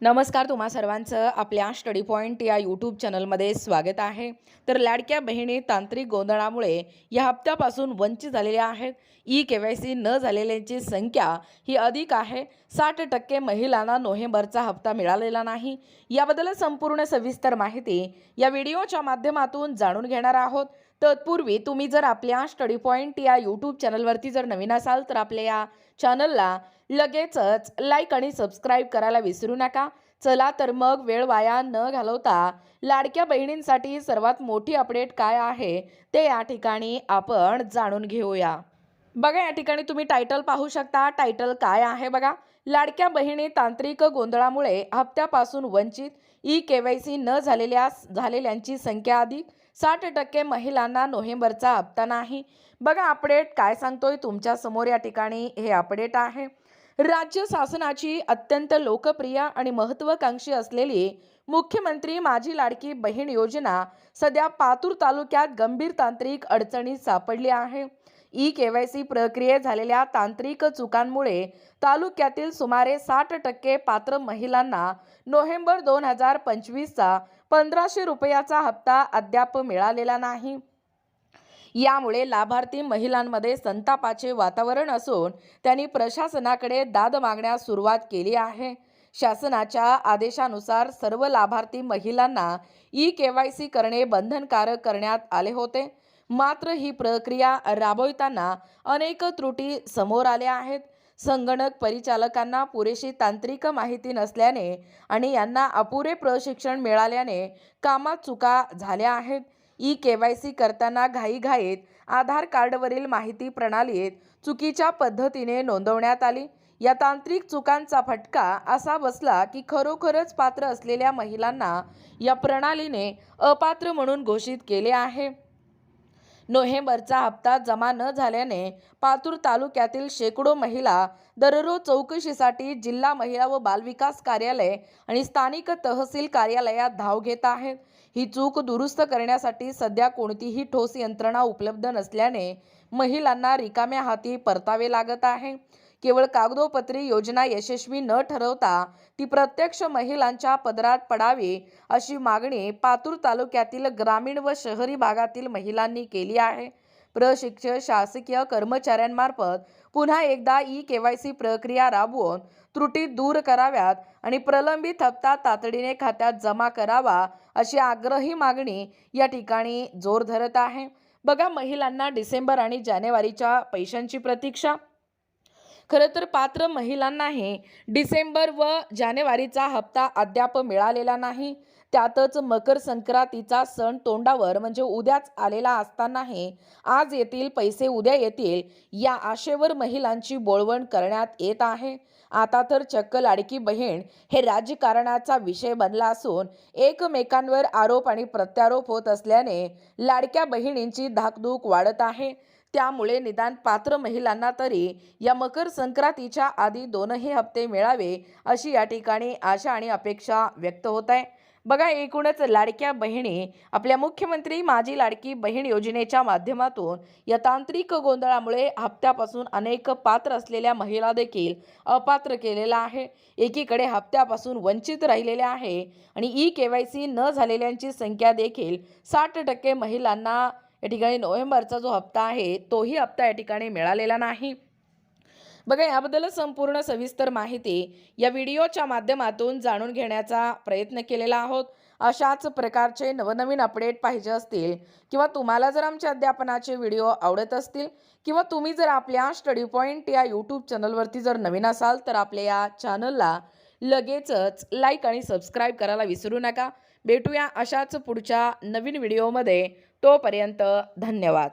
नमस्कार तुम्हा सर्वांचं. आपल्या स्टडी पॉईंट या यूट्यूब चॅनलमध्ये स्वागत आहे. तर लाडक्या बहिणी तांत्रिक गोंधळामुळे या हप्त्यापासून वंचित झालेल्या आहेत. ई के वाय सी न झालेल्यांची संख्या ही अधिक आहे. साठ टक्के महिलांना नोव्हेंबरचा हप्ता मिळालेला नाही. याबद्दल संपूर्ण सविस्तर माहिती या व्हिडिओच्या माध्यमातून जाणून घेणार आहोत. तत्पूर्वी तुम्ही जर आपल्या स्टडी पॉईंट या यूट्यूब चॅनलवरती जर नवीन असाल तर आपल्या या चॅनलला लगेचच लाईक आणि सबस्क्राईब करायला विसरू नका. चला तर मग वेळ वाया न घालवता लाडक्या बहिणींसाठी सर्वात मोठी अपडेट काय आहे ते या ठिकाणी आपण जाणून घेऊया. बघा या ठिकाणी तुम्ही टायटल पाहू शकता. टायटल काय आहे बघा? लाडक्या बहिणी तांत्रिक गोंधळामुळे हप्त्यापासून वंचित ई के वाय सी न झालेल्या झालेल्यांची संख्या अधिक. साठ टक्के महिलांना नोव्हेंबरचा हप्ता नाही. बघा अपडेट काय सांगतोय तुमच्यासमोर या ठिकाणी हे अपडेट आहे. राज्य शासनाची अत्यंत लोकप्रिय आणि महत्त्वाकांक्षी असलेली मुख्यमंत्री माझी लाडकी बहीण योजना सध्या पातूर तालुक्यात गंभीर तांत्रिक अडचणीत सापडली आहे. ई के वाय सी प्रक्रियेत झालेल्या तांत्रिक चुकांमुळे तालुक्यातील सुमारे साठ टक्के पात्र महिलांना नोव्हेंबर दोन हजार पंचवीसचा पंधराशे रुपयाचा हप्ता अद्याप मिळालेला नाही. यामुळे लाभार्थी महिलांमध्ये संतापाचे वातावरण असून त्यांनी प्रशासनाकडे दाद मागण्यास सुरुवात केली आहे. शासनाच्या आदेशानुसार सर्व लाभार्थी महिलांना ई के वाय सी करणे बंधनकारक करण्यात आले होते. मात्र ही प्रक्रिया राबविताना अनेक त्रुटी समोर आल्या आहेत. संगणक परिचालकांना पुरेशी तांत्रिक माहिती नसल्याने आणि यांना अपुरे प्रशिक्षण मिळाल्याने कामात चुका झाल्या आहेत. ई के वाय सी करताना घाईघाईत आधार कार्डवरील माहिती प्रणालीत चुकीच्या पद्धतीने नोंदवण्यात आली. या तांत्रिक चुकांचा फटका असा बसला की खरोखरच पात्र असलेल्या महिलांना या प्रणालीने अपात्र म्हणून घोषित केले आहे. नोव्हेंबरचा हप्ता जमा न झाल्याने पातूर तालुक्यातील शेकडो महिला दररोज चौकशीसाठी जिल्हा महिला व बालविकास कार्यालय आणि स्थानिक तहसील कार्यालयात धाव घेत आहेत. ही चूक दुरुस्त करण्यासाठी सध्या कोणतीही ठोस यंत्रणा उपलब्ध नसल्याने महिलांना रिकाम्या हाती परतावे लागत आहे. केवळ कागदोपत्री योजना यशस्वी न ठरवता ती प्रत्यक्ष महिलांच्या पदरात पडावी अशी मागणी पातूर तालुक्यातील ग्रामीण व शहरी भागातील महिलांनी केली आहे. प्रशिक्षक शासकीय कर्मचाऱ्यांमार्फत पुन्हा एकदा ई के वाय सी प्रक्रिया राबवून त्रुटी दूर कराव्यात आणि प्रलंबित हप्ता तातडीने खात्यात जमा करावा अशी आग्रही मागणी या ठिकाणी जोर धरत आहे. बघा महिलांना डिसेंबर आणि जानेवारीच्या पैशांची प्रतीक्षा खरं तर पात्र महिलांनाही डिसेंबर व जानेवारीचा हप्ता अद्याप मिळालेला नाही. त्यातच मकर संक्रांतीचा सण तोंडावर म्हणजे उद्याच आलेला असतानाही आज येतील पैसे उद्या येतील या आशेवर महिलांची बोळवण करण्यात येत आहे. आता तर चक्क लाडकी बहीण हे राजकारणाचा विषय बनला असून एकमेकांवर आरोप आणि प्रत्यारोप होत असल्याने लाडक्या बहिणींची धाकधूक वाढत आहे. त्यामुळे निदान पात्र महिलांना तरी या मकर संक्रांतीच्या आधी दोनही हप्ते मिळावे अशी या ठिकाणी आशा आणि अपेक्षा व्यक्त होत आहे. बघा एकूणच लाडक्या बहिणी आपल्या मुख्यमंत्री माझी लाडकी बहीण योजनेच्या माध्यमातून या तांत्रिक गोंधळामुळे हप्त्यापासून अनेक पात्र असलेल्या महिला देखील अपात्र केलेला आहे. एकीकडे हप्त्यापासून वंचित राहिलेल्या आहे आणि ई के वाय सी न झालेल्यांची संख्या देखील साठ टक्के महिलांना या ठिकाणी नोव्हेंबरचा जो हप्ता आहे तोही हप्ता या ठिकाणी मिळालेला नाही. बघा याबद्दल संपूर्ण सविस्तर माहिती या व्हिडिओच्या माध्यमातून जाणून घेण्याचा प्रयत्न केलेला आहोत. अशाच प्रकारचे नवनवीन अपडेट पाहिजे असतील किंवा तुम्हाला जर आमच्या अध्यापनाचे व्हिडिओ आवडत असतील किंवा तुम्ही जर आपल्या स्टडी पॉईंट या यूट्यूब चॅनलवरती जर नवीन असाल तर आपल्या या चॅनलला लगेचच लाईक आणि सबस्क्राईब करायला विसरू नका. भेटूया अशाच पुढच्या नवीन व्हिडिओमध्ये. तोपर्यंत धन्यवाद.